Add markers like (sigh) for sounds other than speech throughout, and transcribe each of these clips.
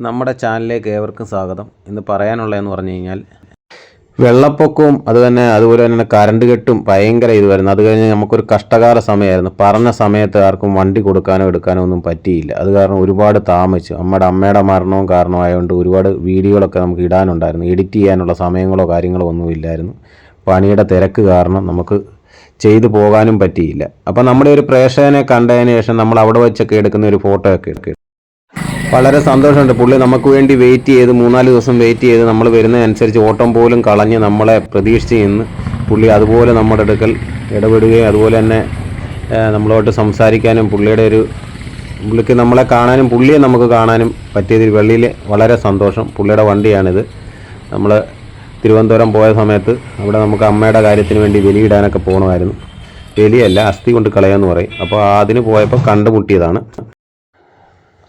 നമ്മുടെ ചാനലിലേക്ക് ഏവർക്കും സ്വാഗതം. ഇന്ന് പറയാനുള്ളതെന്ന് പറഞ്ഞു കഴിഞ്ഞാൽ വെള്ളപ്പൊക്കവും അത് തന്നെ അതുപോലെ തന്നെ കറണ്ട് കെട്ടും ഭയങ്കര ഇത് വരുന്നു. അത് കഴിഞ്ഞ് നമുക്കൊരു കഷ്ടകാല സമയമായിരുന്നു. പറഞ്ഞ സമയത്ത് ആർക്കും വണ്ടി കൊടുക്കാനോ എടുക്കാനോ ഒന്നും പറ്റിയില്ല. അത് കാരണം ഒരുപാട് താമസിച്ചു. നമ്മുടെ അമ്മയുടെ മരണവും കാരണമായതുകൊണ്ട് ഒരുപാട് വീഡിയോകളൊക്കെ നമുക്ക് ഇടാനുണ്ടായിരുന്നു. എഡിറ്റ് ചെയ്യാനുള്ള സമയങ്ങളോ കാര്യങ്ങളോ ഒന്നും ഇല്ലായിരുന്നു. പണിയുടെ തിരക്ക് കാരണം നമുക്ക് ചെയ്തു പോകാനും പറ്റിയില്ല. അപ്പോൾ നമ്മുടെ ഒരു പ്രേക്ഷകനെ കണ്ടതിന് ശേഷം നമ്മൾ അവിടെ വെച്ചൊക്കെ എടുക്കുന്ന ഒരു ഫോട്ടോ ഒക്കെ വളരെ സന്തോഷമുണ്ട്. പുള്ളി നമുക്ക് വേണ്ടി വെയിറ്റ് ചെയ്ത് മൂന്നാൽ ദിവസം വെയിറ്റ് ചെയ്ത് നമ്മൾ വരുന്നതനുസരിച്ച് ഓട്ടം പോലും കളഞ്ഞ് നമ്മളെ പ്രതീക്ഷിച്ച് നിന്ന് പുള്ളി അതുപോലെ നമ്മുടെ അടുക്കൽ ഇടപെടുകയും അതുപോലെ തന്നെ നമ്മളോട്ട് സംസാരിക്കാനും പുള്ളിയുടെ ഒരു പുള്ളിക്ക് നമ്മളെ കാണാനും പുള്ളിയെ നമുക്ക് കാണാനും പറ്റിയതിൽ വെള്ളിയിൽ വളരെ സന്തോഷം. പുള്ളിയുടെ വണ്ടിയാണിത്. നമ്മൾ തിരുവനന്തപുരം പോയ സമയത്ത് അവിടെ നമുക്ക് അമ്മയുടെ കാര്യത്തിന് വേണ്ടി വെലിയിടാനൊക്കെ പോകണമായിരുന്നു വെലിയല്ല അസ്ഥി കൊണ്ട് കളയാന്ന് പറയും. അപ്പോൾ അതിന് പോയപ്പോൾ കണ്ടുമുട്ടിയതാണ്.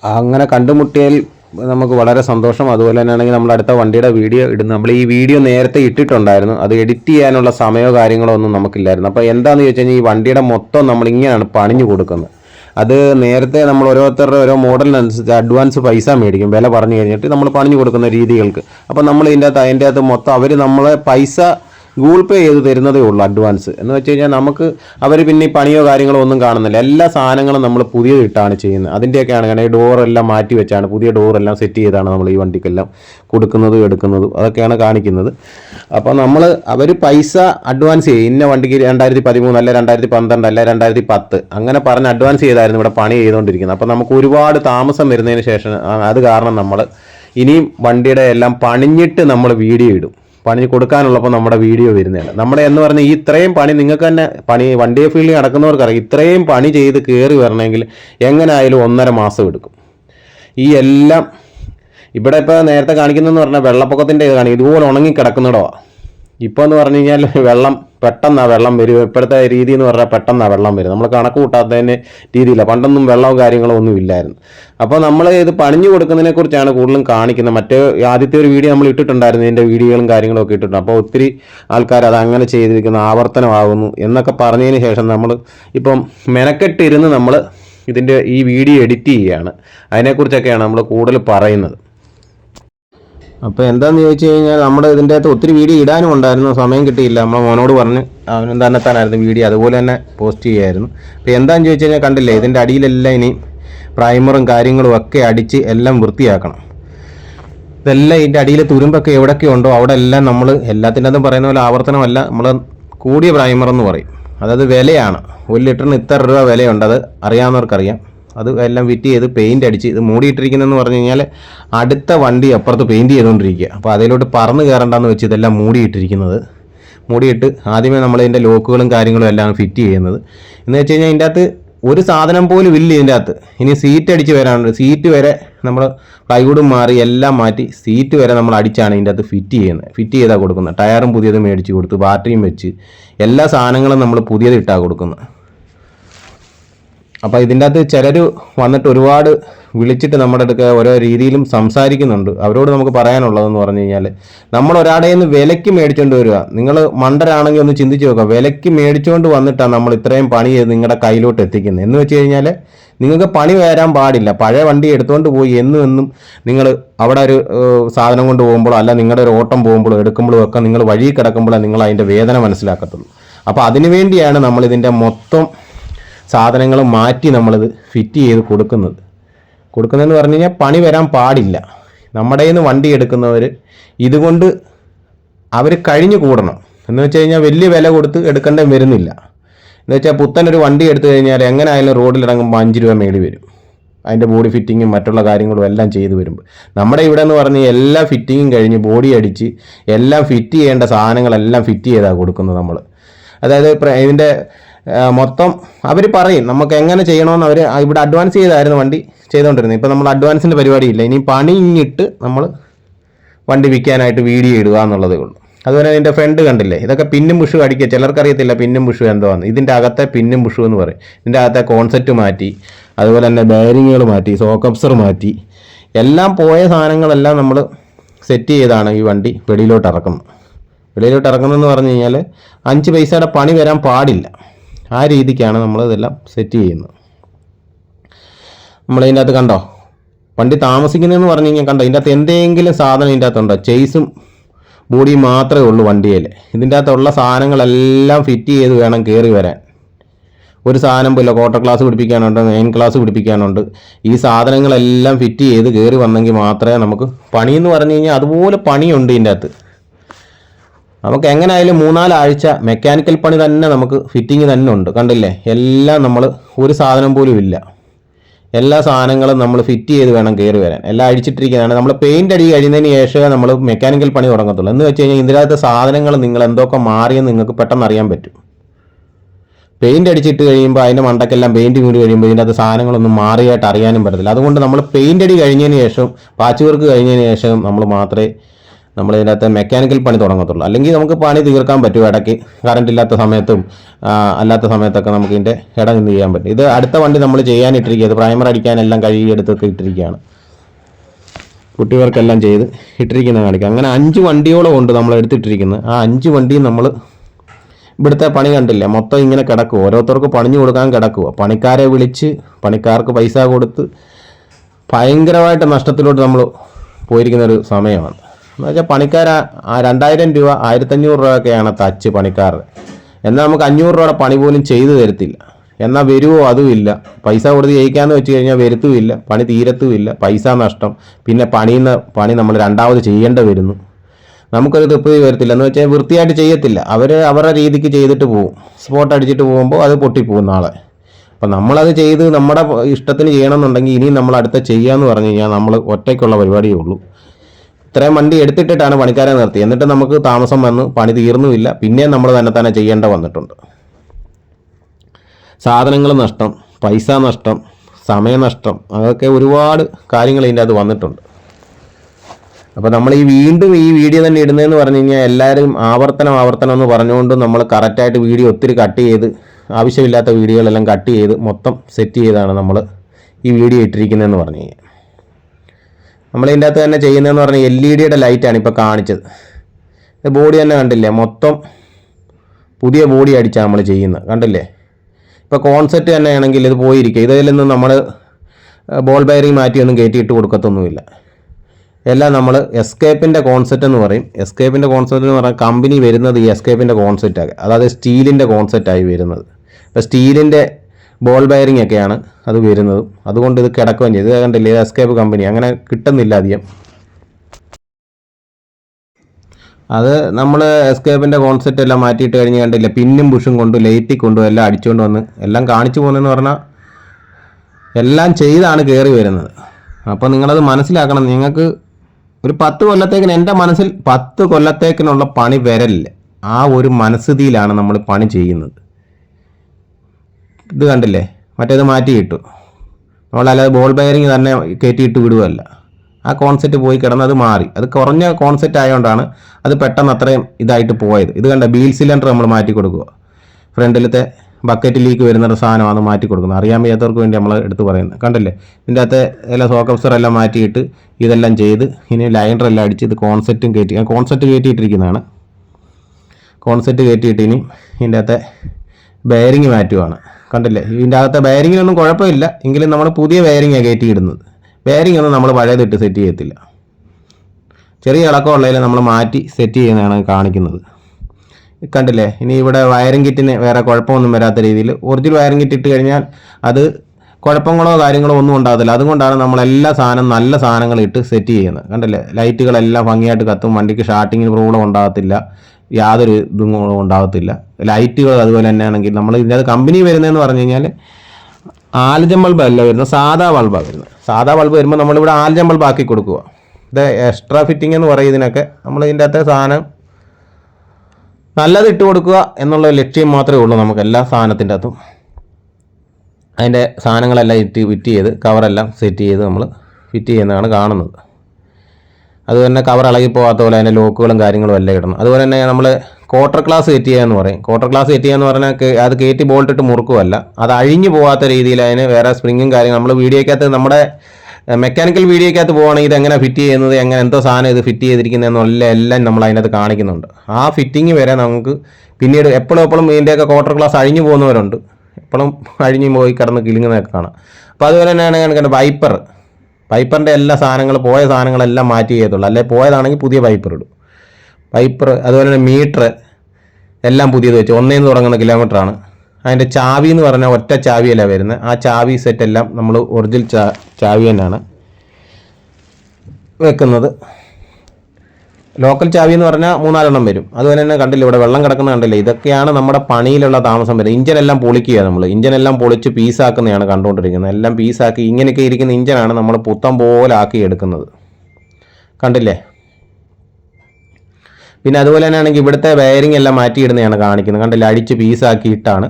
അങ്ങനെ കണ്ടുമുട്ടിയാൽ നമുക്ക് വളരെ സന്തോഷം. അതുപോലെ തന്നെ ആണെങ്കിൽ നമ്മൾ അടുത്ത വണ്ടിയുടെ വീഡിയോ ഇടുന്നു നമ്മൾ ഈ വീഡിയോ നേരത്തെ ഇട്ടിട്ടുണ്ടായിരുന്നു. അത് എഡിറ്റ് ചെയ്യാനുള്ള സമയമോ കാര്യങ്ങളോ ഒന്നും നമുക്കില്ലായിരുന്നു. അപ്പോൾ എന്താണെന്ന് ചോദിച്ചു കഴിഞ്ഞാൽ ഈ വണ്ടിയുടെ മൊത്തം നമ്മൾ ഇങ്ങനെയാണ് പണിഞ്ഞു കൊടുക്കുന്നത്. അത് നേരത്തെ നമ്മൾ ഓരോരുത്തരുടെ ഓരോ മോഡലിനനുസരിച്ച് അഡ്വാൻസ് പൈസ മേടിക്കും വില പറഞ്ഞു കഴിഞ്ഞിട്ട് നമ്മൾ പണിഞ്ഞു കൊടുക്കുന്ന രീതികൾക്ക്. അപ്പോൾ നമ്മൾ ഇതിന്റെ അകത്ത് അതിന്റെ അകത്ത് മൊത്തം അവർ നമ്മളെ പൈസ ഗൂഗിൾ പേ ചെയ്ത് തരുന്നതേ ഉള്ളൂ അഡ്വാൻസ്. എന്ന് വെച്ച് കഴിഞ്ഞാൽ നമുക്ക് അവർ പിന്നെ ഈ പണിയോ കാര്യങ്ങളോ ഒന്നും കാണുന്നില്ല. എല്ലാ സാധനങ്ങളും നമ്മൾ പുതിയത് ഇട്ടാണ് ചെയ്യുന്നത്. അതിന്റെയൊക്കെയാണ് കാരണം ഈ ഡോറെല്ലാം മാറ്റി വെച്ചാണ് പുതിയ ഡോറെല്ലാം സെറ്റ് ചെയ്താണ് നമ്മൾ ഈ വണ്ടിക്കെല്ലാം കൊടുക്കുന്നതും എടുക്കുന്നതും അതൊക്കെയാണ് കാണിക്കുന്നത്. അപ്പോൾ നമ്മൾ അവർ പൈസ അഡ്വാൻസ് ചെയ്യും. ഇന്ന വണ്ടിക്ക് രണ്ടായിരത്തി പതിമൂന്ന് അല്ല രണ്ടായിരത്തി പന്ത്രണ്ട് അല്ല രണ്ടായിരത്തി പത്ത് അങ്ങനെ പറഞ്ഞ് അഡ്വാൻസ് ചെയ്തായിരുന്നു ഇവിടെ പണി ചെയ്തുകൊണ്ടിരിക്കുന്നത്. അപ്പോൾ നമുക്ക് ഒരുപാട് താമസം വരുന്നതിന് ശേഷം അത് കാരണം നമ്മൾ ഇനിയും വണ്ടിയുടെ എല്ലാം പണിഞ്ഞിട്ട് നമ്മൾ വീഡിയോ ഇടും. പണി കൊടുക്കാനുള്ളപ്പോൾ നമ്മുടെ വീഡിയോ വരുന്നതാണ്. നമ്മുടെ എന്ന് പറഞ്ഞാൽ ഈ ഇത്രയും പണി നിങ്ങൾക്ക് തന്നെ പണി വണ്ടി ഫീൽഡിൽ നടക്കുന്നവർക്കറിയാം. ഇത്രയും പണി ചെയ്ത് കയറി വരണമെങ്കിൽ എങ്ങനെയായാലും ഒന്നര മാസം എടുക്കും. ഈ എല്ലാം ഇവിടെ ഇപ്പോൾ നേരത്തെ കാണിക്കുന്നതെന്ന് പറഞ്ഞാൽ വെള്ളപ്പൊക്കത്തിന്റെ ഇത് കാണിക്കും ഇതുപോലെ ഉണങ്ങി കിടക്കുന്നിടവാ ഇപ്പോൾ എന്ന് പറഞ്ഞു കഴിഞ്ഞാൽ വെള്ളം പെട്ടെന്നാണ് വെള്ളം വരും. ഇപ്പോഴത്തെ രീതി എന്ന് പറഞ്ഞാൽ പെട്ടെന്നാണ് വെള്ളം വരും. നമ്മൾ കണക്ക് കൂട്ടാത്തതിന് രീതിയില്ല. പണ്ടൊന്നും വെള്ളവും കാര്യങ്ങളോ ഒന്നും ഇല്ലായിരുന്നു. അപ്പോൾ നമ്മൾ ഇത് പണിഞ്ഞു കൊടുക്കുന്നതിനെ കുറിച്ചാണ് കൂടുതലും കാണിക്കുന്നത്. മറ്റേ ആദ്യത്തെ ഒരു വീഡിയോ നമ്മൾ ഇട്ടിട്ടുണ്ടായിരുന്നു. ഇതിന്റെ വീഡിയോകളും കാര്യങ്ങളും ഒക്കെ ഇട്ടിട്ടുണ്ട്. അപ്പോൾ ഒത്തിരി ആൾക്കാർ അത് അങ്ങനെ ചെയ്തിരിക്കുന്നു. ആവർത്തനമാകുന്നു എന്നൊക്കെ പറഞ്ഞതിന് ശേഷം നമ്മൾ ഇപ്പം മെനക്കെട്ടിരുന്ന് നമ്മൾ ഇതിന്റെ ഈ വീഡിയോ എഡിറ്റ് ചെയ്യുകയാണ് അതിനെക്കുറിച്ചൊക്കെയാണ് നമ്മൾ കൂടുതൽ പറയുന്നത്. അപ്പോൾ എന്താണെന്ന് ചോദിച്ചു കഴിഞ്ഞാൽ നമ്മുടെ ഇതിന്റെ അകത്ത് ഒത്തിരി വീഡിയോ ഇടാനും ഉണ്ടായിരുന്നു. സമയം കിട്ടിയില്ല. നമ്മളെ മോനോട് പറഞ്ഞ് അവനും തന്നെ തന്നായിരുന്നു വീഡിയോ. അതുപോലെ തന്നെ പോസ്റ്റ് ചെയ്യായിരുന്നു അപ്പോൾ എന്താണെന്ന് ചോദിച്ചു കഴിഞ്ഞാൽ കണ്ടില്ലേ ഇതിന്റെ അടിയിലെല്ലാം ഇനി പ്രൈമറും കാര്യങ്ങളും ഒക്കെ അടിച്ച് എല്ലാം വൃത്തിയാക്കണം. ഇതെല്ലാം ഇതിന്റെ അടിയിൽ തുരുമ്പൊക്കെ എവിടെയൊക്കെ ഉണ്ടോ അവിടെ എല്ലാം നമ്മൾ എല്ലാത്തിന്റെ അതും പറയുന്ന പോലെ ആവർത്തനമല്ല. നമ്മൾ കൂടിയ പ്രൈമർ എന്ന് പറയും. അതായത് വിലയാണ്. ഒരു ലിറ്ററിന് ഇത്ര രൂപ വിലയുണ്ട്. അത് അറിയാവുന്നവർക്കറിയാം. അത് എല്ലാം ഫിറ്റ് ചെയ്ത് പെയിന്റ് അടിച്ച് ഇത് മൂടിയിട്ടിരിക്കുന്നതെന്ന് പറഞ്ഞു കഴിഞ്ഞാൽ അടുത്ത വണ്ടി അപ്പുറത്ത് പെയിന്റ് ചെയ്തുകൊണ്ടിരിക്കുക അപ്പോൾ അതിലോട്ട് പറന്ന് കയറണ്ടെന്ന് വെച്ച് ഇതെല്ലാം മൂടിയിട്ടിരിക്കുന്നത്. മൂടിയിട്ട് ആദ്യമേ നമ്മൾ ഇതിന്റെ ലോക്കുകളും കാര്യങ്ങളും എല്ലാം ഫിറ്റ് ചെയ്യുന്നത്. എന്ന് വെച്ച് കഴിഞ്ഞാൽ ഇതിന്റെ അകത്ത് ഒരു സാധനം പോലും ഇല്ല ഇതിന്റെ അകത്ത് ഇനി സീറ്റ് അടിച്ച് വരാനുണ്ട് സീറ്റ് വരെ നമ്മൾ പ്ലൈവുഡും മാറി എല്ലാം മാറ്റി സീറ്റ് വരെ നമ്മൾ അടിച്ചാണ് ഇതിന്റെ അകത്ത് ഫിറ്റ് ചെയ്യുന്നത്. ഫിറ്റ് ചെയ്താൽ കൊടുക്കുന്നത്. ടയറും പുതിയത് മേടിച്ച് കൊടുത്ത് ബാറ്ററിയും വെച്ച് എല്ലാ സാധനങ്ങളും നമ്മൾ പുതിയത് ഇട്ടാണ് കൊടുക്കുന്നത്. അപ്പോൾ ഇതിന്റെ അകത്ത് ചിലർ വന്നിട്ട് ഒരുപാട് വിളിച്ചിട്ട് നമ്മുടെ അടുക്ക ഓരോ രീതിയിലും സംസാരിക്കുന്നുണ്ട്. അവരോട് നമുക്ക് പറയാനുള്ളതെന്ന് പറഞ്ഞു കഴിഞ്ഞാൽ നമ്മൾ ഒരാടെ നിന്ന് വിലയ്ക്ക് മേടിച്ചുകൊണ്ട് വരിക. നിങ്ങൾ മണ്ടരാണെങ്കിൽ ഒന്ന് ചിന്തിച്ച് നോക്കുക. വിലയ്ക്ക് മേടിച്ചുകൊണ്ട് വന്നിട്ടാണ് നമ്മൾ ഇത്രയും പണി ചെയ്ത് നിങ്ങളുടെ കയ്യിലോട്ട് എത്തിക്കുന്നത് എന്ന് വെച്ച് കഴിഞ്ഞാൽ നിങ്ങൾക്ക് പണി വരാൻ പാടില്ല. പഴയ വണ്ടി എടുത്തുകൊണ്ട് പോയി എന്നും എന്നും നിങ്ങൾ അവിടെ ഒരു സാധനം കൊണ്ട് പോകുമ്പോഴോ അല്ല നിങ്ങളുടെ ഒരു ഓട്ടം പോകുമ്പോഴോ എടുക്കുമ്പോഴോ ഒക്കെ നിങ്ങൾ വഴി കിടക്കുമ്പോഴേ നിങ്ങൾ അതിന്റെ വേദന മനസ്സിലാക്കത്തുള്ളൂ. അപ്പോൾ അതിനുവേണ്ടിയാണ് നമ്മളിതിന്റെ മൊത്തം സാധനങ്ങൾ മാറ്റി നമ്മളത് ഫിറ്റ് ചെയ്ത് കൊടുക്കുന്നത്. കൊടുക്കുന്നതെന്ന് പറഞ്ഞു കഴിഞ്ഞാൽ പണി വരാൻ പാടില്ല. നമ്മുടെ നിന്ന് വണ്ടി എടുക്കുന്നവർ ഇതുകൊണ്ട് അവർ കഴിഞ്ഞു കൂടണം. എന്ന് വെച്ച് കഴിഞ്ഞാൽ വലിയ വില കൊടുത്ത് എടുക്കേണ്ട വരുന്നില്ല. എന്ന് വെച്ചാൽ പുത്തനൊരു വണ്ടി എടുത്തു കഴിഞ്ഞാൽ എങ്ങനെ ആയാലും റോഡിൽ ഇറങ്ങുമ്പോൾ അഞ്ച് രൂപ മേടി വരും. അതിന്റെ ബോഡി ഫിറ്റിങ്ങും മറ്റുള്ള കാര്യങ്ങളും എല്ലാം ചെയ്തു വരുമ്പോൾ. നമ്മുടെ ഇവിടെ എന്ന് പറഞ്ഞാൽ എല്ലാ ഫിറ്റിങ്ങും കഴിഞ്ഞ് ബോഡി അടിച്ച് എല്ലാം ഫിറ്റ് ചെയ്യേണ്ട സാധനങ്ങളെല്ലാം ഫിറ്റ് ചെയ്താണ് കൊടുക്കുന്നത് നമ്മൾ. അതായത് ഇതിന്റെ മൊത്തം അവർ പറയും നമുക്ക് എങ്ങനെ ചെയ്യണമെന്ന് അവർ ഇവിടെ അഡ്വാൻസ് ചെയ്തായിരുന്നു വണ്ടി ചെയ്തുകൊണ്ടിരുന്നത് ഇപ്പം നമ്മൾ അഡ്വാൻസിന്റെ പരിപാടിയില്ല. ഇനി പണി ഇങ്ങിട്ട് നമ്മൾ വണ്ടി വിൽക്കാനായിട്ട് വീഡിയോ ഇടുക എന്നുള്ളതേ ഉള്ളൂ. അതുപോലെ ഇതിന്റെ ഫ്രണ്ട് കണ്ടില്ലേ? ഇതൊക്കെ പിന്നും പുഷു അടിക്കുക. ചിലർക്കറിയത്തില്ല പിന്നും പുഷു എന്തുവാന്ന്. ഇതിന്റെ അകത്തെ പിന്നും പുഷു എന്ന് പറയും. ഇതിന്റെ അകത്തെ കോൺസെപ്റ്റ് മാറ്റി അതുപോലെ തന്നെ ബെയറിങ്ങുകൾ മാറ്റി സോക്കപ്സർ മാറ്റി എല്ലാം പോയ സാധനങ്ങളെല്ലാം നമ്മൾ സെറ്റ് ചെയ്താണ് ഈ വണ്ടി വെളിയിലോട്ട് ഇറക്കുന്നത്. വെളിയിലോട്ട് ഇറക്കുന്നതെന്ന് പറഞ്ഞു കഴിഞ്ഞാൽ അഞ്ച് പൈസയുടെ പണി വരാൻ പാടില്ല. ആ രീതിക്കാണ് നമ്മൾ ഇതെല്ലാം സെറ്റ് ചെയ്യുന്നത്. നമ്മൾ ഇതിന്റെ അകത്ത് കണ്ടോ? വണ്ടി താമസിക്കുന്നതെന്ന് പറഞ്ഞു കഴിഞ്ഞാൽ കണ്ടോ? ഇതിന്റെ അകത്ത് എന്തെങ്കിലും സാധനം ഇതിന്റെ അകത്തുണ്ടോ? ചെയ്സും ബോഡിയും മാത്രമേ ഉള്ളൂ വണ്ടിയിൽ. ഇതിന്റെ അകത്തുള്ള സാധനങ്ങളെല്ലാം ഫിറ്റ് ചെയ്ത് വേണം കയറി വരാൻ. ഒരു സാധനം പോയില്ല ക്വാർട്ടർ ക്ലാസ് പിടിപ്പിക്കാനുണ്ട് മെയിൻ ക്ലാസ് പിടിപ്പിക്കാനുണ്ട്. ഈ സാധനങ്ങളെല്ലാം ഫിറ്റ് ചെയ്ത് കയറി വന്നെങ്കിൽ മാത്രമേ നമുക്ക് പണിയെന്ന് പറഞ്ഞു കഴിഞ്ഞാൽ അതുപോലെ പണിയുണ്ട് ഇതിന്റെ അകത്ത്. നമുക്ക് എങ്ങനെയായാലും മൂന്നാലാഴ്ച മെക്കാനിക്കൽ പണി തന്നെ നമുക്ക് ഫിറ്റിംഗ് തന്നെ ഉണ്ട്. കണ്ടില്ലേ? എല്ലാം നമ്മൾ ഒരു സാധനം പോലും ഇല്ല. എല്ലാ സാധനങ്ങളും നമ്മൾ ഫിറ്റ് ചെയ്ത് വേണം കയറി വരാൻ. എല്ലാം അടിച്ചിട്ടിരിക്കുന്നതാണ് നമ്മൾ പെയിന്റ് അടി കഴിയുന്നതിന് ശേഷമേ നമ്മൾ മെക്കാനിക്കൽ പണി തുടങ്ങത്തുള്ളൂ. എന്ന് വെച്ച് കഴിഞ്ഞാൽ ഇതിനകത്തെ സാധനങ്ങൾ നിങ്ങൾ എന്തൊക്കെ മാറിയെന്ന് നിങ്ങൾക്ക് പെട്ടെന്ന് അറിയാൻ പറ്റും. പെയിന്റ് അടിച്ചിട്ട് കഴിയുമ്പോൾ അതിന്റെ മണ്ടക്കെല്ലാം പെയിന്റ് വീട് കഴിയുമ്പോൾ ഇതിന്റെ അത് സാധനങ്ങളൊന്നും മാറിയായിട്ട് അറിയാനും പറ്റത്തില്ല. അതുകൊണ്ട് നമ്മൾ പെയിന്റ് അടി കഴിഞ്ഞതിന് ശേഷം പാച്ച് വർക്ക് കഴിഞ്ഞതിന് ശേഷം നമ്മൾ മാത്രമേ നമ്മൾ ഇതിനകത്ത് മെക്കാനിക്കൽ പണി തുടങ്ങത്തുള്ളൂ. അല്ലെങ്കിൽ നമുക്ക് പണി തീർക്കാൻ പറ്റും ഇടയ്ക്ക്. കറണ്ട് ഇല്ലാത്ത സമയത്തും അല്ലാത്ത സമയത്തൊക്കെ നമുക്ക് ഇതിന്റെ ഇട ചെയ്യാൻ പറ്റും. ഇത് അടുത്ത വണ്ടി നമ്മൾ ചെയ്യാനിട്ടിരിക്കുക പ്രൈമർ അടിക്കാനെല്ലാം കഴുകിയെടുത്തൊക്കെ ഇട്ടിരിക്കുകയാണ്. കുട്ടികൾക്കെല്ലാം ചെയ്ത് ഇട്ടിരിക്കുന്ന കാണിക്കുക അങ്ങനെ അഞ്ച് വണ്ടിയോളം ഉണ്ട് നമ്മൾ എടുത്തിട്ടിരിക്കുന്നത്. ആ അഞ്ച് വണ്ടിയും നമ്മൾ ഇവിടുത്തെ പണി കണ്ടില്ല? മൊത്തം ഇങ്ങനെ കിടക്കുക ഓരോരുത്തർക്ക് പണിഞ്ഞു കൊടുക്കാൻ കിടക്കുക പണിക്കാരെ വിളിച്ച് പണിക്കാർക്ക് പൈസ കൊടുത്ത് ഭയങ്കരമായിട്ട് നഷ്ടത്തിലോട്ട് നമ്മൾ പോയിരിക്കുന്ന ഒരു സമയമാണ്. എന്ന് വെച്ചാൽ പണിക്കാർ രണ്ടായിരം രൂപ ആയിരത്തഞ്ഞൂറ് രൂപയൊക്കെയാണ് തച്ച് പണിക്കാർ എന്നാൽ നമുക്ക് അഞ്ഞൂറ് രൂപയുടെ പണി പോലും ചെയ്തു തരത്തില്ല. എന്നാൽ വരുമോ അതുമില്ല പൈസ കൊടുത്ത് ജയിക്കാമെന്ന് വെച്ച് കഴിഞ്ഞാൽ വരുത്തുമില്ല. പണി തീരത്തുമില്ല. പൈസ നഷ്ടം. പിന്നെ പണിയുന്ന പണി നമ്മൾ രണ്ടാമത് ചെയ്യേണ്ട വരുന്നു. നമുക്കൊരു തൃപ്തി വരത്തില്ല. എന്ന് വെച്ചാൽ വൃത്തിയായിട്ട് ചെയ്യത്തില്ല. അവർ അവരുടെ രീതിക്ക് ചെയ്തിട്ട് പോകും സ്പോട്ട് അടിച്ചിട്ട് പോകുമ്പോൾ അത് പൊട്ടിപ്പോകും നാളെ. അപ്പം നമ്മളത് ചെയ്ത് നമ്മുടെ ഇഷ്ടത്തിന് ചെയ്യണമെന്നുണ്ടെങ്കിൽ ഇനിയും നമ്മൾ അടുത്ത ചെയ്യാന്ന് പറഞ്ഞു കഴിഞ്ഞാൽ നമ്മൾ ഒറ്റയ്ക്കുള്ള പരിപാടിയേ ഉള്ളൂ. ഇത്രയും വണ്ടി എടുത്തിട്ടിട്ടാണ് പണിക്കാരെ നിർത്തി എന്നിട്ട് നമുക്ക് താമസം വന്ന് പണി തീർന്നുമില്ല. പിന്നെയും നമ്മൾ തന്നെ തന്നെ ചെയ്യേണ്ട വന്നിട്ടുണ്ട്. സാധനങ്ങൾ നഷ്ടം പൈസ നഷ്ടം സമയനഷ്ടം അതൊക്കെ ഒരുപാട് കാര്യങ്ങൾ ഇതിന്റെ അത് വന്നിട്ടുണ്ട്. അപ്പോൾ നമ്മൾ ഈ വീണ്ടും ഈ വീഡിയോ തന്നെ ഇടുന്നതെന്ന് പറഞ്ഞു കഴിഞ്ഞാൽ എല്ലാവരും ആവർത്തനം ആവർത്തനം എന്ന് പറഞ്ഞുകൊണ്ട് നമ്മൾ കറക്റ്റായിട്ട് വീഡിയോ ഒത്തിരി കട്ട് ചെയ്ത് ആവശ്യമില്ലാത്ത വീഡിയോകളെല്ലാം കട്ട് ചെയ്ത് മൊത്തം സെറ്റ് ചെയ്താണ് നമ്മൾ ഈ വീഡിയോ ഇട്ടിരിക്കുന്നതെന്ന് പറഞ്ഞു കഴിഞ്ഞാൽ. നമ്മൾ ഇതിന്റെ അകത്ത് തന്നെ ചെയ്യുന്നതെന്ന് പറഞ്ഞാൽ എൽ ഇ ഡിയുടെ ലൈറ്റാണ് ഇപ്പോൾ കാണിച്ചത്. ഇത് ബോഡി തന്നെ കണ്ടില്ലേ? മൊത്തം പുതിയ ബോഡി അടിച്ചാണ് നമ്മൾ ചെയ്യുന്നത്. കണ്ടില്ലേ? ഇപ്പോൾ കോൺസെപ്റ്റ് തന്നെ ആണെങ്കിൽ ഇത് പോയിരിക്കുക ഇതിൽ നിന്ന് നമ്മൾ ബോൾ ബയറിംഗ് മാറ്റിയൊന്നും കയറ്റിയിട്ട് കൊടുക്കത്തൊന്നുമില്ല. എല്ലാം നമ്മൾ എസ്കേപ്പിന്റെ കോൺസെപ്റ്റ് എന്ന് പറയും. എസ്കേപ്പിന്റെ കോൺസെപ്റ്റ് എന്ന് പറഞ്ഞാൽ കമ്പനി വരുന്നത് ഈ എസ്കേപ്പിന്റെ കോൺസെപ്റ്റാണ്. അതായത് സ്റ്റീലിന്റെ കോൺസെപ്റ്റായി വരുന്നത്. ഇപ്പോൾ സ്റ്റീലിന്റെ ബോൾ ബയറിംഗ് ഒക്കെയാണ് അത് വരുന്നത്. അതുകൊണ്ട് ഇത് കിടക്കുകയും ചെയ്തു. കണ്ടില്ലേ? ഇത് എസ്കേപ്പ് കമ്പനി അങ്ങനെ കിട്ടുന്നില്ല അധികം. അത് നമ്മൾ എസ്കേപ്പിന്റെ കോൺസെപ്റ്റ് എല്ലാം മാറ്റിയിട്ട് കഴിഞ്ഞ് കണ്ടില്ല? പിന്നും ബുഷും കൊണ്ടും ലൈറ്റി കൊണ്ടും എല്ലാം അടിച്ചുകൊണ്ട് വന്ന് എല്ലാം കാണിച്ചു പോകുന്നതെന്ന് പറഞ്ഞാൽ എല്ലാം ചെയ്താണ് കയറി വരുന്നത്. അപ്പോൾ നിങ്ങളത് മനസ്സിലാക്കണം. നിങ്ങൾക്ക് ഒരു പത്ത് കൊല്ലത്തേക്കിന് എന്റെ മനസ്സിൽ പത്ത് കൊല്ലത്തേക്കിനുള്ള പണി വരല്ലേ ആ ഒരു മനസ്ഥിതിയിലാണ് നമ്മൾ പണി ചെയ്യുന്നത്. ഇത് കണ്ടില്ലേ? മറ്റേത് മാറ്റി കിട്ടു നമ്മളല്ലാതെ ബോൾ ബെയറിങ് തന്നെ കയറ്റിയിട്ട് വിടുകയല്ല. ആ കോൺസെപ്റ്റ് പോയി കിടന്നത് മാറി. അത് കുറഞ്ഞ കോൺസെപ്റ്റ് ആയതുകൊണ്ടാണ് അത് പെട്ടെന്ന് അത്രയും ഇതായിട്ട് പോയത്. ഇത് കണ്ട ബീൽ സിലിണ്ടർ നമ്മൾ മാറ്റി കൊടുക്കുക. ഫ്രണ്ടിലത്തെ ബക്കറ്റ് ലീക്ക് വരുന്ന സാധനമാണ് മാറ്റി കൊടുക്കുന്നത്. അറിയാൻ വയ്യാത്തവർക്ക് വേണ്ടി നമ്മൾ എടുത്ത് പറയുന്നത്. കണ്ടില്ലേ? ഇതിന്റെ അകത്തെ എല്ലാ സോക്കപ്സറെല്ലാം മാറ്റിയിട്ട് ഇതെല്ലാം ചെയ്ത് ഇനി ലൈനർ എല്ലാം അടിച്ച് ഇത് കോൺസെപ്റ്റും കയറ്റി. കോൺസെപ്റ്റ് കയറ്റിയിട്ടിരിക്കുന്നതാണ്. കോൺസെപ്റ്റ് കയറ്റിയിട്ട് ഇനി ഇതിന്റെ അകത്തെ ബെയറിങ് മാറ്റുവാണ്. കണ്ടില്ലേ? ഇതിന്റെ അകത്തെ ബെയറിങ്ങിനൊന്നും കുഴപ്പമില്ല. എങ്കിലും നമ്മൾ പുതിയ ബെയറിങ്ങാണ് കയറ്റിയിടുന്നത്. ബെയറിംഗ് ഒന്നും നമ്മൾ പഴയതിട്ട് സെറ്റ് ചെയ്യത്തില്ല. ചെറിയ ഇളക്കമുള്ളതിൽ നമ്മൾ മാറ്റി സെറ്റ് ചെയ്യുന്നതാണ് കാണിക്കുന്നത്. കണ്ടില്ലേ? ഇനി ഇവിടെ വയറിംഗ് കിറ്റിന് വേറെ കുഴപ്പമൊന്നും വരാത്ത രീതിയിൽ ഒറിജിനൽ വയറിംഗ് കിറ്റ് ഇട്ട് കഴിഞ്ഞാൽ അത് കുഴപ്പങ്ങളോ കാര്യങ്ങളോ ഒന്നും ഉണ്ടാകത്തില്ല. അതുകൊണ്ടാണ് നമ്മൾ എല്ലാ സാധനം നല്ല സാധനങ്ങൾ ഇട്ട് സെറ്റ് ചെയ്യുന്നത്. കണ്ടല്ലേ? ലൈറ്റുകളെല്ലാം ഭംഗിയായിട്ട് കത്തും. വണ്ടിക്ക് ഷാർട്ടിങ്ങിന് പ്രോബ്ലം ഉണ്ടാകത്തില്ല. യാതൊരു ഇതും ഉണ്ടാകത്തില്ല. ലൈറ്റുകൾ അതുപോലെ തന്നെ ആണെങ്കിൽ നമ്മൾ ഇതിനകത്ത് കമ്പനി വരുന്നതെന്ന് പറഞ്ഞു കഴിഞ്ഞാൽ ആലജം ബൾബ് അല്ല വരുന്നത് സാധാ ബൾബാണ് വരുന്നത്. സാധാ ബൾബ് വരുമ്പോൾ നമ്മളിവിടെ ആലജം ബൾബ് ആക്കി കൊടുക്കുക. ഇത് എക്സ്ട്രാ ഫിറ്റിംഗ് എന്ന് പറയും ഇതിനൊക്കെ നമ്മൾ ഇതിന്റെ അകത്തെ സാധനം നല്ലത് ഇട്ട് കൊടുക്കുക എന്നുള്ള ലക്ഷ്യം മാത്രമേ ഉള്ളൂ നമുക്ക് എല്ലാ സാധനത്തിന്റെ അകത്തും. അതിന്റെ സാധനങ്ങളെല്ലാം ഇറ്റ് ഫിറ്റ് ചെയ്ത് കവറെല്ലാം സെറ്റ് ചെയ്ത് നമ്മൾ ഫിറ്റ് ചെയ്യുന്നതാണ് കാണുന്നത്. അത് തന്നെ കവർ ഇളകി പോകാത്ത പോലെ അതിന്റെ ലോക്കുകളും കാര്യങ്ങളും എല്ലാം ഇടണം. അതുപോലെ തന്നെ നമ്മൾ ക്വാർട്ടർ ക്ലാസ് സെറ്റ് എന്ന് പറയും. ക്വാർട്ടർ ക്ലാസ് സെറ്റ് എന്ന് പറഞ്ഞാൽ അത് കയറ്റി ബോൾട്ട് ഇട്ട് മുറുക്കുമല്ല അത് അഴിഞ്ഞു പോകാത്ത രീതിയിൽ അതിന് വേറെ സ്പ്രിങ്ങും കാര്യങ്ങളും നമ്മൾ വീഡിയോക്കകത്ത് നമ്മുടെ മെക്കാനിക്കൽ വീഡിയോക്കകത്ത് പോകുകയാണെങ്കിൽ ഇത് എങ്ങനെ ഫിറ്റ് ചെയ്യുന്നത് എങ്ങനെ എന്തോ സാധനം ഇത് ഫിറ്റ് ചെയ്തിരിക്കുന്നതെന്നുള്ള എല്ലാം നമ്മൾ അതിനകത്ത് കാണിക്കുന്നുണ്ട്. ആ ഫിറ്റിംഗ് വരെ നമുക്ക് പിന്നീട് എപ്പോഴും എപ്പോഴും ഇതിന്റെയൊക്കെ ക്വാർട്ടർ ക്ലാസ് അഴിഞ്ഞു പോകുന്നവരുണ്ട്. എപ്പോഴും അഴിഞ്ഞു പോയി കിടന്ന് കിളിങ്ങുന്നതൊക്കെ കാണാം. അപ്പോൾ അതുപോലെ തന്നെയാണ് കണക്കാണ് വൈപ്പർ പൈപ്പറിന്റെ എല്ലാ സാധനങ്ങൾ പോയ സാധനങ്ങളെല്ലാം മാറ്റി ചെയ്യത്തുള്ളൂ. അല്ലെങ്കിൽ പോയതാണെങ്കിൽ പുതിയ പൈപ്പർ ഇടും. പൈപ്പർ അതുപോലെ തന്നെ മീറ്റർ എല്ലാം പുതിയത് വെച്ച്. ഒന്നേന്ന് തുടങ്ങുന്ന കിലോമീറ്ററാണ്. അതിന്റെ ചാവി എന്ന് പറഞ്ഞാൽ ഒറ്റ ചാവിയല്ല വരുന്നത്. ആ ചാവി സെറ്റ് എല്ലാം നമ്മൾ ഒറിജിനൽ ചാ ചാവി തന്നെയാണ് വെക്കുന്നത്. ലോക്കൽ ചാവി എന്ന് പറഞ്ഞാൽ മൂന്നാലെണ്ണം വരും. അതുപോലെ തന്നെ കണ്ടില്ല ഇവിടെ വെള്ളം കിടക്കുന്ന കണ്ടില്ല. ഇതൊക്കെയാണ് നമ്മുടെ പണിയിലുള്ള താമസം വരുന്നത്. ഇഞ്ചനെല്ലാം പൊളിക്കുക നമ്മൾ ഇഞ്ചനെല്ലാം പൊളിച്ച് പീസാക്കുന്നതാണ് കണ്ടുകൊണ്ടിരിക്കുന്നത്. എല്ലാം പീസാക്കി ഇങ്ങനെയൊക്കെ ഇരിക്കുന്ന ഇഞ്ചനാണ് നമ്മൾ പുത്തം പോലെ ആക്കി എടുക്കുന്നത്. കണ്ടില്ലേ? പിന്നെ അതുപോലെ തന്നെ ആണെങ്കിൽ ഇവിടുത്തെ വയറിംഗ് എല്ലാം മാറ്റിയിടുന്നതാണ് കാണിക്കുന്നത്. കണ്ടില്ല? അടിച്ച് പീസാക്കിയിട്ടാണ്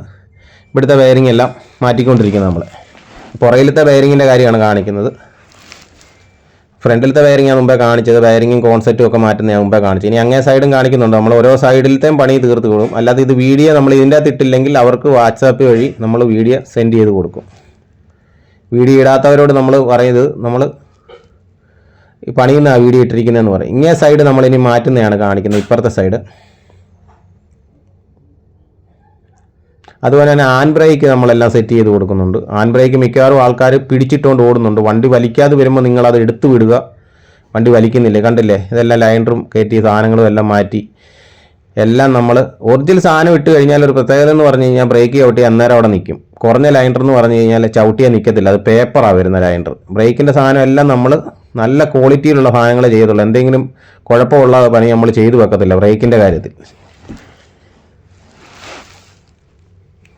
ഇവിടുത്തെ വയറിംഗ് എല്ലാം മാറ്റിക്കൊണ്ടിരിക്കുന്നത് നമ്മൾ പുറയിലത്തെ വയറിങ്ങിന്റെ കാര്യമാണ് കാണിക്കുന്നത്. ഫ്രണ്ടിലത്തെ വയറിംഗ് ആണ് മുമ്പേ കാണിച്ചത് വയറിങ്ങും കോൺസെപ്റ്റും ഒക്കെ മാറ്റുന്ന ഞാൻ മുമ്പേ കാണിച്ചു. ഇനി അങ്ങേ സൈഡും കാണിക്കുന്നുണ്ട്. നമ്മൾ ഓരോ സൈഡിലത്തെയും പണി തീർത്ത് കൊടുക്കും. അല്ലാതെ ഇത് വീഡിയോ നമ്മൾ ഇതിന്റെ അകത്ത് ഇട്ടില്ലെങ്കിൽ അവർക്ക് വാട്സാപ്പ് വഴി നമ്മൾ വീഡിയോ സെൻഡ് ചെയ്ത് കൊടുക്കും. വീഡിയോ ഇടാത്തവരോട് നമ്മൾ പറയുന്നത് നമ്മൾ പണിയുന്ന ആ വീഡിയോ ഇട്ടിരിക്കുന്നതെന്ന് പറയും. ഇങ്ങേ സൈഡ് നമ്മളിനി മാറ്റുന്നതാണ് കാണിക്കുന്നത് ഇപ്പുറത്തെ സൈഡ് അതുപോലെ തന്നെ ആൻ ബ്രേക്ക് നമ്മളെല്ലാം സെറ്റ് ചെയ്ത് കൊടുക്കുന്നുണ്ട്. ആൻ ബ്രേക്ക് മിക്കവാറും ആൾക്കാർ പിടിച്ചിട്ടുകൊണ്ട് ഓടുന്നുണ്ട്. വണ്ടി വലിക്കാതെ വരുമ്പോൾ നിങ്ങൾ അത് എടുത്തു വിടുക. വണ്ടി വലിക്കുന്നില്ലേ? കണ്ടില്ലേ? ഇതെല്ലാം ലൈനറും കയറ്റി സാധനങ്ങളും എല്ലാം മാറ്റി. എല്ലാം നമ്മൾ ഒറിജിനൽ സാധനം ഇട്ട് കഴിഞ്ഞാൽ ഒരു പ്രത്യേകത എന്ന് പറഞ്ഞു കഴിഞ്ഞാൽ ബ്രേക്ക് ചവിട്ടി അന്നേരം അവിടെ നിൽക്കും കുറഞ്ഞ ലൈൻഡർ എന്ന് പറഞ്ഞു കഴിഞ്ഞാൽ ചവിട്ടിയാൽ നിൽക്കത്തില്ല അത് പേപ്പറാണ് വരുന്ന ലൈൻഡർ ബ്രേക്കിന്റെ സാധനം എല്ലാം നമ്മൾ നല്ല ക്വാളിറ്റിയിലുള്ള സാധനങ്ങളെ ചെയ്തുള്ളൂ എന്തെങ്കിലും കുഴപ്പമുള്ള പണി നമ്മൾ ചെയ്തു വെക്കത്തില്ല ബ്രേക്കിന്റെ കാര്യത്തിൽ.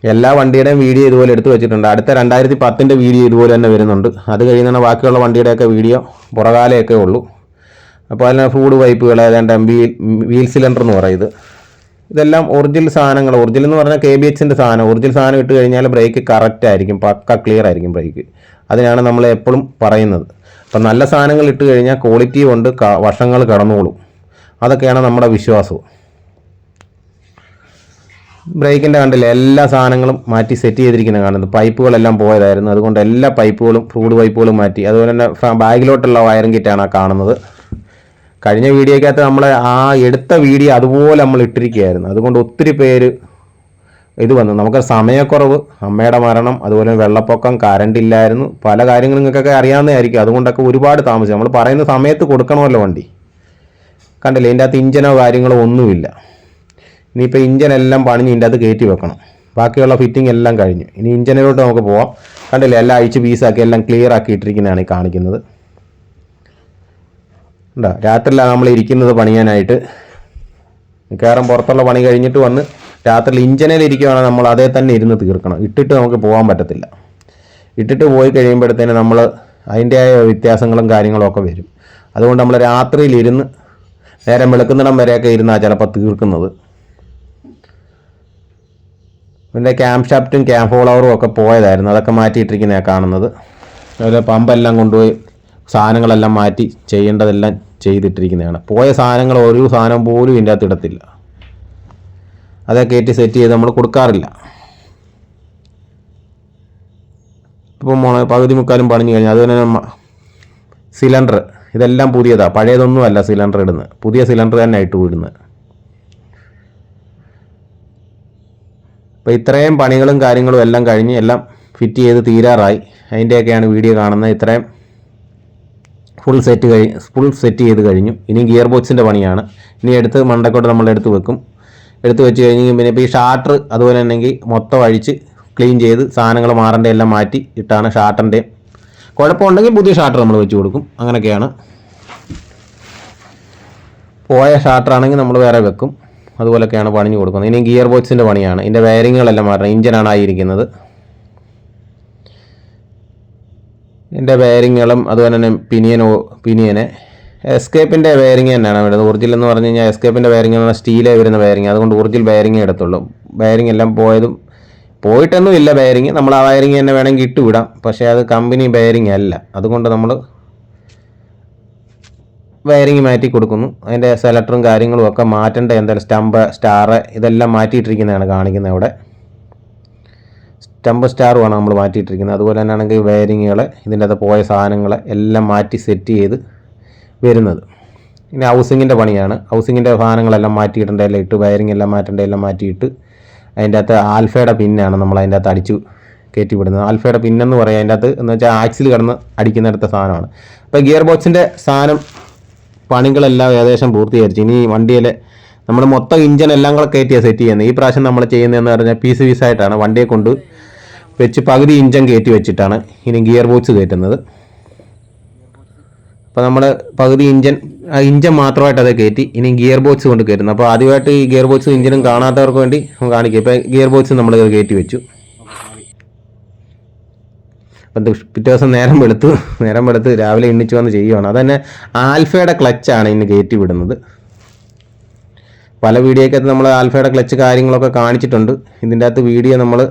എല്ലാ വണ്ടിയുടെയും വീഡിയോ ഇതുപോലെ എടുത്തു വെച്ചിട്ടുണ്ട്. അടുത്ത രണ്ടായിരത്തി പത്തിന്റെ വീഡിയോ ഇതുപോലെ തന്നെ വരുന്നുണ്ട്. അത് കഴിയുന്ന ബാക്കിയുള്ള വണ്ടിയുടെയൊക്കെ വീഡിയോ പുറകാലയൊക്കെ ഉള്ളൂ. അപ്പോൾ അതിന് ഫൂഡ് പൈപ്പുകൾ ഏതാണ്ട് വീൽ വീൽ സിലിണ്ടർ എന്ന് പറയുന്നത് ഇതെല്ലാം ഒറിജിനൽ സാധനങ്ങൾ ഒറിജിനൽ എന്ന് പറഞ്ഞാൽ കെ ബി എച്ചിന്റെ സാധനം. ഒറിജിനൽ സാധനം ഇട്ട് കഴിഞ്ഞാൽ ബ്രേക്ക് കറക്റ്റ് ആയിരിക്കും. പക്ക ക്ലിയർ ആയിരിക്കും ബ്രേക്ക് അതിനാണ് നമ്മൾ എപ്പോഴും പറയുന്നത്. അപ്പം നല്ല സാധനങ്ങൾ ഇട്ട് കഴിഞ്ഞാൽ ക്വാളിറ്റി കൊണ്ട് വർഷങ്ങൾ കടന്നോളും. അതൊക്കെയാണ് നമ്മുടെ വിശ്വാസവും ബ്രേക്കിന്റെ കണ്ടില്ല? എല്ലാ സാധനങ്ങളും മാറ്റി സെറ്റ് ചെയ്തിരിക്കുന്നത് കാണുന്നത്. പൈപ്പുകളെല്ലാം പോയതായിരുന്നു. അതുകൊണ്ട് എല്ലാ പൈപ്പുകളും ഫ്രൂഡ് പൈപ്പുകളും മാറ്റി. അതുപോലെ തന്നെ ബാഗിലോട്ടുള്ള വയറിംഗ് കിറ്റാണ് ആ കാണുന്നത്. കഴിഞ്ഞ വീഡിയോക്കകത്ത് നമ്മൾ ആ എടുത്ത വീഡിയോ അതുപോലെ നമ്മൾ ഇട്ടിരിക്കുകയായിരുന്നു. അതുകൊണ്ട് ഒത്തിരി പേര് ഇത് വന്നു. നമുക്ക് സമയക്കുറവ് അമ്മയുടെ മരണം അതുപോലെ വെള്ളപ്പൊക്കം കറണ്ട് ഇല്ലായിരുന്നു. പല കാര്യങ്ങളും നിങ്ങൾക്കൊക്കെ അറിയാവുന്നതായിരിക്കും അതുകൊണ്ടൊക്കെ ഒരുപാട് താമസിച്ചു. നമ്മൾ പറയുന്ന സമയത്ത് കൊടുക്കണമല്ലോ വണ്ടി. കണ്ടില്ലേ? ഇതിന്റെ അകത്ത് ഇഞ്ചനോ കാര്യങ്ങളോ ഒന്നുമില്ല. ഇനിയിപ്പോൾ ഇഞ്ചൻ എല്ലാം പണിഞ്ഞ് ഇതിന്റെ അത് കയറ്റി വെക്കണം. ബാക്കിയുള്ള ഫിറ്റിംഗ് എല്ലാം കഴിഞ്ഞു. ഇനി ഇഞ്ചനിലോട്ട് നമുക്ക് പോവാം. കണ്ടില്ലേ എല്ലാം അഴിച്ച് പീസാക്കി എല്ലാം ക്ലിയർ ആക്കി ഇട്ടിരിക്കുന്നതാണ് ഈ കാണിക്കുന്നത്. ഉണ്ടോ രാത്രിയിലാണ് നമ്മൾ ഇരിക്കുന്നത് പണിയാനായിട്ട്. മിക്കവാറും പുറത്തുള്ള പണി കഴിഞ്ഞിട്ട് വന്ന് രാത്രിയിൽ ഇഞ്ചനിൽ ഇരിക്കുകയാണെങ്കിൽ നമ്മൾ അതേ തന്നെ ഇരുന്ന് തീർക്കണം. ഇട്ടിട്ട് നമുക്ക് പോകാൻ പറ്റത്തില്ല. ഇട്ടിട്ട് പോയി കഴിയുമ്പോഴത്തേന് നമ്മൾ അതിന്റെതായ വ്യത്യാസങ്ങളും കാര്യങ്ങളൊക്കെ വരും. അതുകൊണ്ട് നമ്മൾ രാത്രിയിൽ ഇരുന്ന് നേരം വെളുക്കുന്നിടം വരെയൊക്കെ ഇരുന്നാണ് ചിലപ്പോൾ തീർക്കുന്നത്. പിന്നെ ക്യാമ്പ് ഷാഫ്റ്റും ക്യാമ്പ് ഫോളോവറും ഒക്കെ പോയതായിരുന്നു. അതൊക്കെ മാറ്റിയിട്ടിരിക്കുന്നതാണ് കാണുന്നത്. അതുപോലെ പമ്പെല്ലാം കൊണ്ടുപോയി സാധനങ്ങളെല്ലാം മാറ്റി ചെയ്യേണ്ടതെല്ലാം ചെയ്തിട്ടിരിക്കുന്നതാണ്. പോയ സാധനങ്ങൾ ഒരു സാധനം പോലും ഇതിന്റെ അകത്ത് ഇടത്തില്ല. അതൊക്കെ കയറ്റി സെറ്റ് ചെയ്ത് നമ്മൾ കൊടുക്കാറില്ല. ഇപ്പം പകുതി മുക്കാലും പണിഞ്ഞു കഴിഞ്ഞാൽ അതുപോലെ തന്നെ സിലിണ്ടർ ഇതെല്ലാം പുതിയതാണ് പഴയതൊന്നും അല്ല സിലിണ്ടർ ഇടുന്നത്. പുതിയ സിലിണ്ടർ തന്നെ ഇട്ട് വിടുന്നത് അപ്പോൾ ഇത്രയും പണികളും കാര്യങ്ങളും എല്ലാം കഴിഞ്ഞ് എല്ലാം ഫിറ്റ് ചെയ്ത് തീരാറായി. അതിന്റെയൊക്കെയാണ് വീഡിയോ കാണുന്നത്. ഇത്രയും ഫുൾ സെറ്റ് കഴി ഫുൾ സെറ്റ് ചെയ്ത് കഴിഞ്ഞു. ഇനി ഗിയർ ബോക്സിന്റെ പണിയാണ്. ഇനി എടുത്ത് മണ്ടക്കോട്ട് നമ്മൾ എടുത്ത് വെക്കും. എടുത്ത് വെച്ച് കഴിഞ്ഞ് പിന്നെ ഇപ്പോൾ ഈ ഷാർട്ടർ അതുപോലെ തന്നെങ്കിൽ മൊത്തം അഴിച്ച് ക്ലീൻ ചെയ്ത് സാധനങ്ങൾ മാറേണ്ട എല്ലാം മാറ്റി ഇട്ടാണ് ഷാർട്ടറിന്റെയും കുഴപ്പമുണ്ടെങ്കിൽ പുതിയ ഷാർട്ടർ നമ്മൾ വെച്ച് കൊടുക്കും. അങ്ങനെയൊക്കെയാണ്. പോയ ഷാർട്ടറാണെങ്കിൽ നമ്മൾ വേറെ വെക്കും. അതുപോലൊക്കെയാണ് പണിഞ്ഞു കൊടുക്കുന്നത്. ഇനി ഗിയർ ബോക്സിന്റെ പണിയാണ്. ഇതിന്റെ വയറിങ്ങുകളെല്ലാം മാറണം ഇഞ്ചനാണ് ആയിരിക്കുന്നത്. ഇതിന്റെ വയറിങ്ങുകളും അതുപോലെ തന്നെ പിനിയനോ പിനിയനെ. എസ്കേപ്പിന്റെ വയറിങ് തന്നെയാണ് വരുന്നത്. ഒറിജിനൽ എന്ന് പറഞ്ഞു കഴിഞ്ഞാൽ എസ്കേപ്പിന്റെ വയറിങ് എന്ന് പറഞ്ഞാൽ സ്റ്റീലേ വരുന്ന വയറിങ്. അതുകൊണ്ട് ഒറിജിനൽ വയറിങ് എടുത്തുള്ളൂ വയറിങ് എല്ലാം പോയതും പോയിട്ടൊന്നും ഇല്ല വയറിങ്. നമ്മൾ ആ വയറിങ് തന്നെ വേണമെങ്കിൽ ഇട്ടുവിടാം. പക്ഷേ അത് കമ്പനി ബയറിങ് അല്ല. അതുകൊണ്ട് നമ്മൾ വയറിങ് മാറ്റി കൊടുക്കുന്നു. അതിന്റെ സെലക്ടറും കാര്യങ്ങളും ഒക്കെ മാറ്റേണ്ട എന്തായാലും സ്റ്റമ്പ് സ്റ്റാർ ഇതെല്ലാം മാറ്റിയിട്ടിരിക്കുന്നതാണ് കാണിക്കുന്നത് അവിടെ. സ്റ്റമ്പ് സ്റ്റാറുമാണ് നമ്മൾ മാറ്റിയിട്ടിരിക്കുന്നത്. അതുപോലെ തന്നെ ആണെങ്കിൽ വയറിങ്ങുകൾ ഇതിന്റെ അകത്ത് പോയ സാധനങ്ങൾ എല്ലാം മാറ്റി സെറ്റ് ചെയ്ത് വരുന്നത്. ഇനി ഹൗസിങ്ങിന്റെ പണിയാണ്. ഹൗസിങ്ങിന്റെ സാധനങ്ങളെല്ലാം മാറ്റിയിട്ടുണ്ട്. എല്ലാം ഇട്ട് വയറിങ് എല്ലാം മാറ്റേണ്ട എല്ലാം മാറ്റിയിട്ട് അതിന്റെ അകത്ത് ആൽഫയുടെ പിന്നാണ് നമ്മൾ അതിന്റെ അകത്ത് അടിച്ചു കയറ്റി വിടുന്നത് ആൽഫയുടെ പിന്നെന്ന് പറയാം അതിന്റെ അകത്ത് എന്ന് വെച്ചാൽ ആക്സിൽ കിടന്ന് അടിക്കുന്നിടത്തെ സാധനമാണ്. അപ്പോൾ ഗിയർ ബോക്സിന്റെ സാധനം പണികളെല്ലാം ഏകദേശം പൂർത്തീകരിച്ചു. ഇനി വണ്ടിയിലെ നമ്മൾ മൊത്തം ഇഞ്ചൻ എല്ലാം കൂടെ കയറ്റിയാണ് സെറ്റ് ചെയ്യുന്നത്. ഈ പ്രാവശ്യം നമ്മൾ ചെയ്യുന്നതെന്ന് പറഞ്ഞാൽ പീസ് പീസായിട്ടാണ് വണ്ടിയെ കൊണ്ട് വെച്ച് പകുതി ഇഞ്ചൻ കയറ്റി വെച്ചിട്ടാണ് ഇനി ഗിയർ ബോക്സ് കയറ്റുന്നത്. അപ്പോൾ നമ്മൾ പകുതി ഇഞ്ചൻ ഇഞ്ചൻ മാത്രമായിട്ട് അത് കയറ്റി ഇനി ഗിയർ ബോക്സ് കൊണ്ട് കയറ്റുന്നു അപ്പോൾ ആദ്യമായിട്ട് ഈ ഗിയർ ബോക്സും ഇഞ്ചിനും കാണാത്തവർക്ക് വേണ്ടി കാണിക്കും. ഇപ്പോൾ ഗിയർ ബോക്സ് നമ്മൾ കയറ്റി വെച്ചു. അപ്പം പിറ്റേ ദിവസം നേരം വെളുത്തു. നേരം വെളുത്ത് രാവിലെ എണ്ണിച്ച് വന്ന് ചെയ്യുവാണ്. അതന്നെ ആൽഫയുടെ ക്ലച്ചാണ് ഇന്ന് കയറ്റി വിടുന്നത്. പല വീഡിയോക്കകത്ത് നമ്മൾ ആൽഫയുടെ ക്ലച്ച് കാര്യങ്ങളൊക്കെ കാണിച്ചിട്ടുണ്ട്. ഇതിന്റെ അകത്ത് വീഡിയോ നമ്മൾ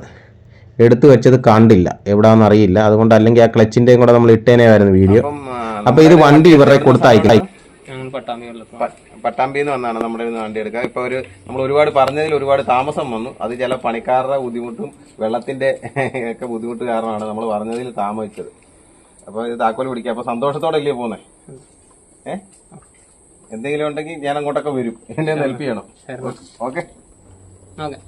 എടുത്തു വെച്ചത് കണ്ടില്ല. എവിടാന്ന് അറിയില്ല. അതുകൊണ്ട് അല്ലെങ്കിൽ ആ ക്ലച്ചിന്റെയും കൂടെ നമ്മൾ ഇട്ടേനെയായിരുന്നു വീഡിയോ. അപ്പോൾ ഇത് വണ്ടി ഇവരുടെ കൊടുത്തയക്കും പട്ടാമ്പിയിൽ നിന്ന് വന്നാണ് നമ്മുടെ ഇന്ന് നിന്ന് വണ്ടി എടുക്കുക. ഇപ്പൊ ഒരു നമ്മൾ ഒരുപാട് പറഞ്ഞതിൽ ഒരുപാട് താമസം വന്നു. അത് ചില പണിക്കാരുടെ ബുദ്ധിമുട്ടും വെള്ളത്തിന്റെ (laughs) ഒക്കെ ബുദ്ധിമുട്ട് കാരണമാണ് നമ്മൾ പറഞ്ഞതിൽ താമസിച്ചത്. അപ്പൊ ഇത് താക്കോൽ പിടിക്കുക. അപ്പൊ സന്തോഷത്തോടെ അല്ലേ പോന്നെ? ഏ? എന്തെങ്കിലും ഉണ്ടെങ്കിൽ ഞാൻ അങ്ങോട്ടൊക്കെ വരും. എന്നെ ഹെൽപ്പ് ചെയ്യണം. ഓക്കെ. ഓക്കെ.